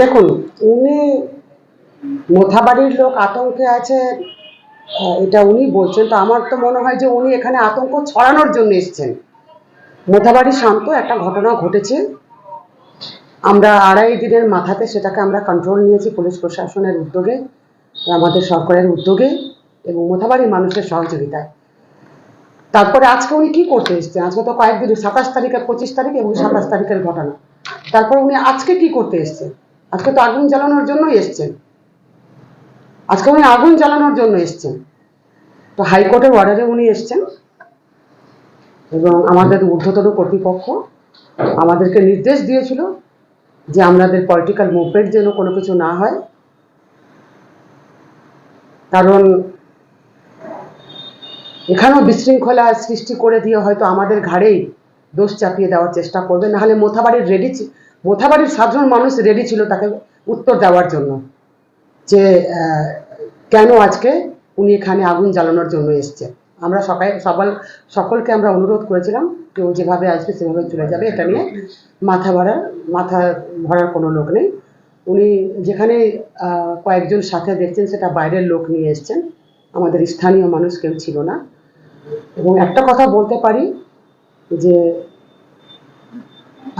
দেখুন, উনি মোথাবাড়ির লোক, আতঙ্কে আছে। এটা উনি বলছেন। তো আমার তো মনে হয় যে উনি এখানে আতঙ্ক ছড়ানোর জন্য এসেছেন। মোথাবাড়ি শান্ত একটা ঘটনা ঘটেছে। আমরা আড়াই দিনের মাথাতে সেটাকে আমরা কন্ট্রোল নিয়েছি পুলিশ প্রশাসনের উদ্যোগে, আমাদের সরকারের উদ্যোগে এবং মোথাবাড়ির মানুষের সহযোগিতায়। তারপরে আজকে উনি কি করতে এসেছেন? আজকে তো কয়েকদিন, সাতাশ তারিখে পঁচিশ তারিখ এবং সাতাশ তারিখের ঘটনা। তারপর উনি আজকে কি করতে এসেছেন? আজকে তো আগুন জ্বালানোর জন্যই এসেছেন। আজকে উনি আগুন জ্বালানোর জন্য এসেছেন। তো হাইকোর্টের অর্ডারে উনি এসেছেন। এবং আমাদের ঊর্ধ্বতন কর্তৃপক্ষ আমাদেরকে নির্দেশ দিয়েছিল যে আমাদের পলিটিক্যাল মুভমেন্ট যেন কোনো কিছু না হয়। কারণ এখানেও বিশৃঙ্খলা সৃষ্টি করে দিয়ে হয়তো আমাদের ঘাড়েই দোষ চাপিয়ে দেওয়ার চেষ্টা করবে। নাহলে মোথাবাড়ির রেডি মোথাবাড়ির সাধারণ মানুষ রেডি ছিল তাকে উত্তর দেওয়ার জন্য যে কেন আজকে উনি এখানে আগুন জ্বালানোর জন্য এসছে আমরা সবাই সবাই সকলকে আমরা অনুরোধ করেছিলাম কেউ যেভাবে আসবে সেভাবে চলে যাবে, এটা নিয়ে মাথা ভরার মাথা ভরার কোনো লোক নেই। উনি যেখানে কয়েকজন সাথে দেখছেন সেটা বাইরের লোক নিয়ে এসছেন। আমাদের স্থানীয় মানুষ কেউ ছিল না। এবং একটা কথা বলতে পারি যে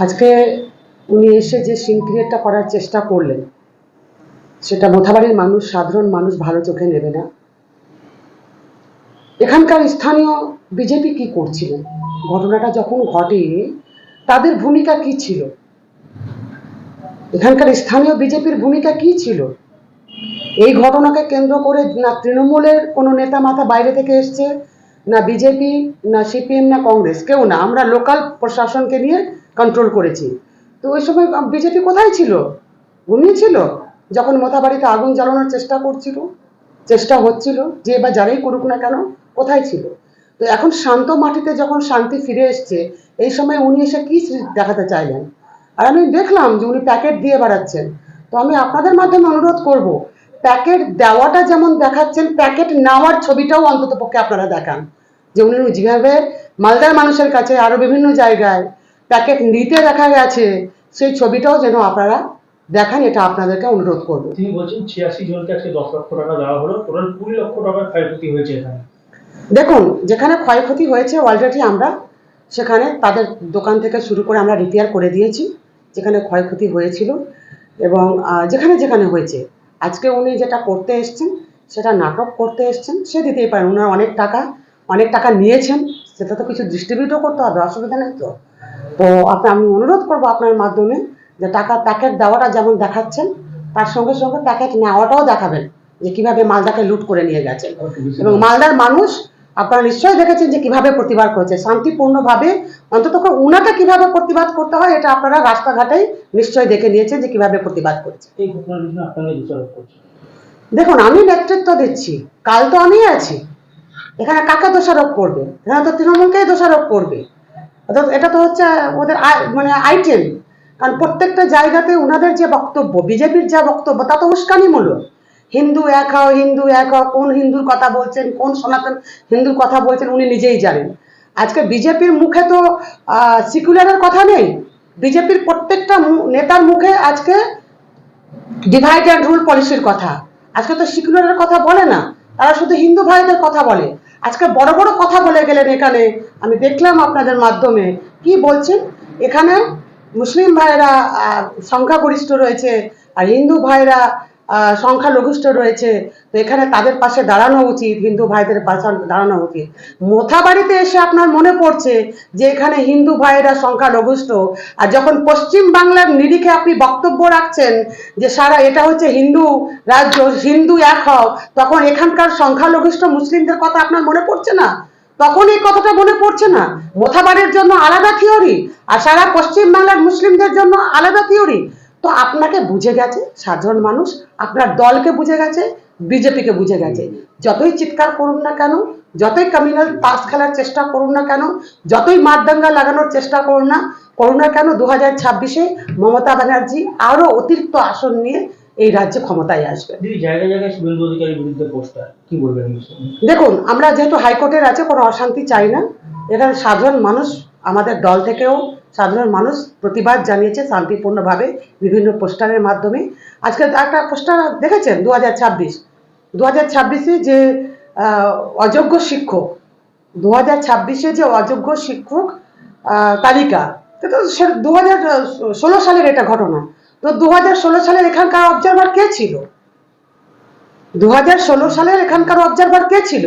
আজকে উনি এসে যে সিন ক্রিয়েটটা করার চেষ্টা করলেন, সেটা মোথাবাড়ির মানুষ, সাধারণ মানুষ ভালো চোখে নেবে না। এখানকার স্থানীয় বিজেপি কি করছিলেন? ঘটনাটা যখন ঘটে, তাদের ভূমিকা কি ছিল? এখানকার স্থানীয় বিজেপির ভূমিকা কি ছিল? এই ঘটনাকে কেন্দ্র করে না তৃণমূলের কোনো নেতা মাথা বাইরে থেকে এসছে, না বিজেপি না সিপিএম না কংগ্রেস, কেউ না। আমরা লোকাল প্রশাসনকে নিয়ে কন্ট্রোল করেছি। তো ওই সময় বিজেপি কোথায় ছিল? ঘুমিয়েছিল যখন মোথাবাড়িতে আগুন জ্বালানোর চেষ্টা করছিল, চেষ্টা হচ্ছিল, যে বা যারাই করুক না কেন, কোথায় ছিল? তো এখন শান্ত মাটিতে যখন শান্তি ফিরে এসছে, এই সময় উনি এসে কি দেখাতে চাইলেন? আর আমি দেখলাম যে উনি প্যাকেট দিয়ে বেড়াচ্ছেন। তো আমি আপনাদের মাধ্যমে অনুরোধ করব, প্যাকেট দেওয়াটা যেমন দেখাচ্ছেন, প্যাকেট নেওয়ার ছবিটাও অন্তত পক্ষে আপনারা দেখান। যে উনি যেভাবে মালদার মানুষের কাছে আরও বিভিন্ন জায়গায় প্যাকেট নিতে দেখা গেছে সেই ছবিটাও যেন আপনারা দেখান এটা আপনাদেরকে অনুরোধ করব। তিনি বলছেন ছিয়াশি জনকে আজকে দশ লক্ষ টাকা দেওয়া হলো টোটাল কুড়ি লক্ষ টাকার ক্ষয়ক্ষতি হয়েছে এখানে। দেখুন যেখানে ক্ষয়ক্ষতি হয়েছে অলরেডি আমরা সেখানে তাদের দোকান থেকে শুরু করে আমরা রিপেয়ার করে দিয়েছি যেখানে ক্ষয়ক্ষতি হয়েছিল এবং যেখানে যেখানে হয়েছে। আজকে উনি যেটা করতে এসছেন সেটা নাটক করতে এসছেন সে দিতেই পারেন। ওনার অনেক টাকা অনেক টাকা নিয়েছেন সেটা তো কিছু ডিস্ট্রিবিউটও করতে হবে অসুবিধা নেই তো। তো আপনি আমি অনুরোধ করব আপনার মাধ্যমে যে টাকা প্যাকেট দেওয়াটা যেমন দেখাচ্ছেন তার সঙ্গে সঙ্গে প্যাকেট নেওয়াটাও দেখাবেন যে কীভাবে মালদাকে লুট করে নিয়ে গেছেন এবং মালদার মানুষ আপনারা নিশ্চয়ই দেখেছেন যে কীভাবে প্রতিবাদ করেছে। শান্তিপূর্ণভাবে অন্তত উনাকে কীভাবে প্রতিবাদ করতে হয় এটা আপনারা রাস্তাঘাটেই নিশ্চয়ই দেখে নিয়েছেন যে কীভাবে প্রতিবাদ করেছে। দেখুন আমি নেতৃত্ব দিচ্ছি কাল তো আমি আছি। এখানে কাকে দোষারোপ করবে? এখানে তো তৃণমূলকেই দোষারোপ করবে। অর্থাৎ এটা তো হচ্ছে, ওদের মানে আইটেম। কারণ প্রত্যেকটা জায়গাতে ওনাদের যে বক্তব্য, বিজেপির যা বক্তব্য, তা তো উস্কানিমূলক। হিন্দু এক হও, হিন্দু এক হও, কোন হিন্দুর কথা বলছেন, কোন সনাতন হিন্দুর কথা বলছেন উনি নিজেই জানেন। আজকে বিজেপির মুখে তো সিকুলারের কথা নেই। বিজেপির প্রত্যেকটা নেতার মুখে আজকে ডিভাইড অ্যান্ড রুল পলিসির কথা। আজকে তো সিকুলারের কথা বলে না। তারা শুধু হিন্দু ভাইদের কথা বলে। আজকে বড় বড় কথা বলে গেলেন এখানে। আমি দেখলাম আপনাদের মাধ্যমে। কি বলছেন? এখানে মুসলিম ভাইরা সংখ্যাগরিষ্ঠ রয়েছে, আর হিন্দু ভাইরা সংখ্যালঘিষ্ঠ রয়েছে, তো এখানে তাদের পাশে দাঁড়ানো উচিত, হিন্দু ভাইদের পাশে দাঁড়ানো উচিত। মোথাবাড়িতে এসে আপনার মনে পড়ছে যে এখানে হিন্দু ভাইয়েরা সংখ্যালঘুষ্ঠ, আর যখন পশ্চিম বাংলার নিরিখে আপনি বক্তব্য রাখছেন যে সারা এটা হচ্ছে হিন্দু রাজ্য, হিন্দু এক হও, তখন এখানকার সংখ্যালঘুষ্ঠ মুসলিমদের কথা আপনার মনে পড়ছে না? তখন এই কথাটা মনে পড়ছে না? মোথাবাড়ির জন্য আলাদা থিওরি আর সারা পশ্চিম বাংলার মুসলিমদের জন্য আলাদা থিওরি তো আপনাকে বুঝে গেছে সাধারণ মানুষ আপনার দলকে বুঝে গেছে বিজেপিকে বুঝে গেছে। যতই চিৎকার করুন না কেন যতই কমিউনাল তাস খেলার চেষ্টা করুন না কেন যতই মারদাঙ্গা লাগানোর চেষ্টা করুন না করুন না কেন দু হাজার ছাব্বিশে মমতা ব্যানার্জি আরও অতিরিক্ত আসন নিয়ে এই রাজ্যে ক্ষমতায় আসবে? দেখুন আমরা যেহেতু হাইকোর্টের আছে কোনো অশান্তি চাই না। এখানে সাধারণ মানুষ আমাদের দল থেকেও সাধারণ মানুষ প্রতিবাদ জানিয়েছে শান্তিপূর্ণভাবে বিভিন্ন পোস্টারের মাধ্যমে। আজকে একটা পোস্টার দেখেছেন? দু হাজার ছাব্বিশ। দু হাজার ছাব্বিশে যে অযোগ্য শিক্ষক দু হাজার ছাব্বিশে যে অযোগ্য শিক্ষক তালিকা, তো সে দু হাজার ষোলো সালের এটা ঘটনা। তো দু হাজার ষোলো সালের এখানকার অবজারভার কে ছিল? দু হাজার ষোলো সালের এখানকার অবজারভার কে ছিল?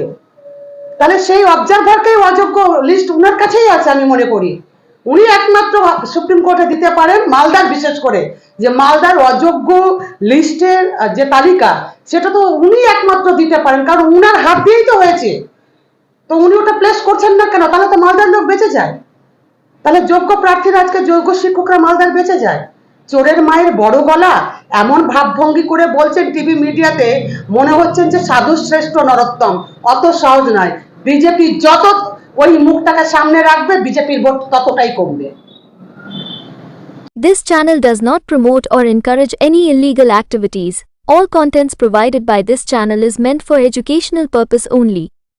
তাহলে সেই অবজারভারকেই অযোগ্য লিস্ট উনার কাছেই আছে আমি মনে করি। উনি একমাত্র সুপ্রিম কোর্টে দিতে পারেন, মালদার বিশেষ করে। যে মালদার অযোগ্য লিস্টের যে তালিকা, সেটা তো উনি একমাত্র দিতে পারেন, কারণ উনার হাত দিয়েই তো হয়েছে। তো উনি ওটা প্লেস করছেন না কেন? তাহলে তো মালদার লোক বেঁচে যায়। তাহলে যোগ্য প্রার্থীরা আজকে যোগ্য শিক্ষকরা মালদার বেঁচে যায়। চোরের মায়ের বড় গলা, এমন ভাবভঙ্গি করে বলছেন টিভি মিডিয়াতে, মনে হচ্ছেন যে সাধু শ্রেষ্ঠ নরোত্তম। অত সহজ নয়। বিজেপি যত ওই মুখটাকে সামনে রাখবে বিজেপির ভোট ততটাই কমবে This channel does not promote or encourage any illegal activities. All contents provided by this channel is meant for educational purpose only.